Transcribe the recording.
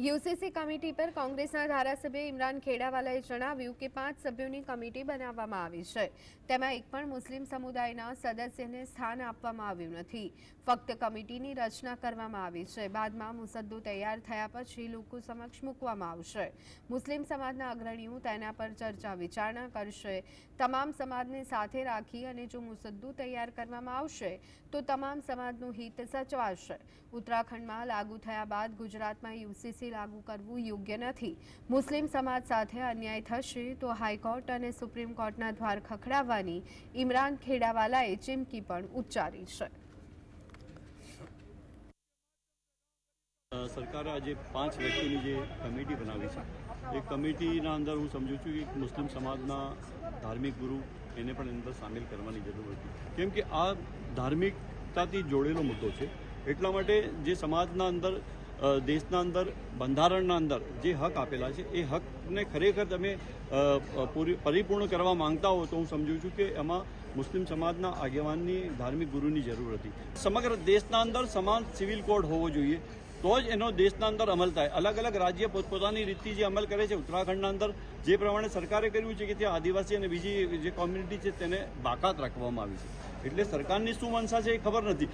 UCC committee પર કોંગ્રેસના ધારાસભ્ય ઇમરાન ખેડાવાલાએ જણાવ્યું કે પાંચ સભ્યોની કમિટી બનાવવામાં આવી છે. તેમાં એક પણ મુસ્લિમ સમુદાયના સદસ્યને સ્થાન આપવામાં આવ્યું નથી. ફક્ત કમિટીની રચના કરવામાં આવી છે. બાદમાં મુસદ્દો તૈયાર થયા પછી લોકો સમક્ષ મૂકવામાં આવશે. મુસ્લિમ સમાજના અગ્રણીઓ તેના પર ચર્ચા વિચારણા કરશે. તમામ સમાજને સાથે રાખી અને જો મુસદ્દો તૈયાર કરવામાં આવશે, તો તમામ સમાજનું હિત સચવાશે. ઉત્તરાખંડમાં લાગુ થયા બાદ ગુજરાતમાં યુસીસી લાગુ કરવું યોગ્ય નથી. મુસ્લિમ સમાજ સાથે અન્યાય થશે તો હાઈકોર્ટ અને સુપ્રીમ કોર્ટના દ્વાર ખખડાવવાની ઇમરાન ખેડાવાલાએ ચીમકી પણ ઉચ્ચારી છે. સરકારે આજે પાંચ વ્યક્તિની જે કમિટી બનાવી છે. એ કમિટીના અંદર હું સમજુ છું કે મુસ્લિમ સમાજના ધાર્મિક ગુરુ એને પણ અંદર સામેલ કરવાની જરૂર હતી. કેમ કે આ ધાર્મિકતાથી જોડેલો મુદ્દો છે. એટલા માટે જે સમાજના અંદર દેશના અંદર, બંધારણના અંદર જે હક આપેલા છે, એ હકને ખરેખર તમે પૂરી, પરિપૂર્ણ કરવા માંગતા હો તો હું સમજુ છું કે એમાં મુસ્લિમ સમાજના આગેવાનની, ધાર્મિક ગુરુની જરૂર હતી. સમગ્ર દેશના અંદર સમાન સિવિલ કોડ હોવો જોઈએ, તો જ એનો દેશના અંદર અમલ થાય. અલગ અલગ રાજ્ય પોતપોતાની રીતથી જે અમલ કરે છે, ઉત્તરાખંડના અંદર જે પ્રમાણે સરકારે કર્યું છે કે ત્યાં આદિવાસી અને બીજી જે કોમ્યુનિટી છે તેને બાકાત રાખવામાં આવી છે. એટલે સરકારની શું મંશા છે એ ખબર નથી.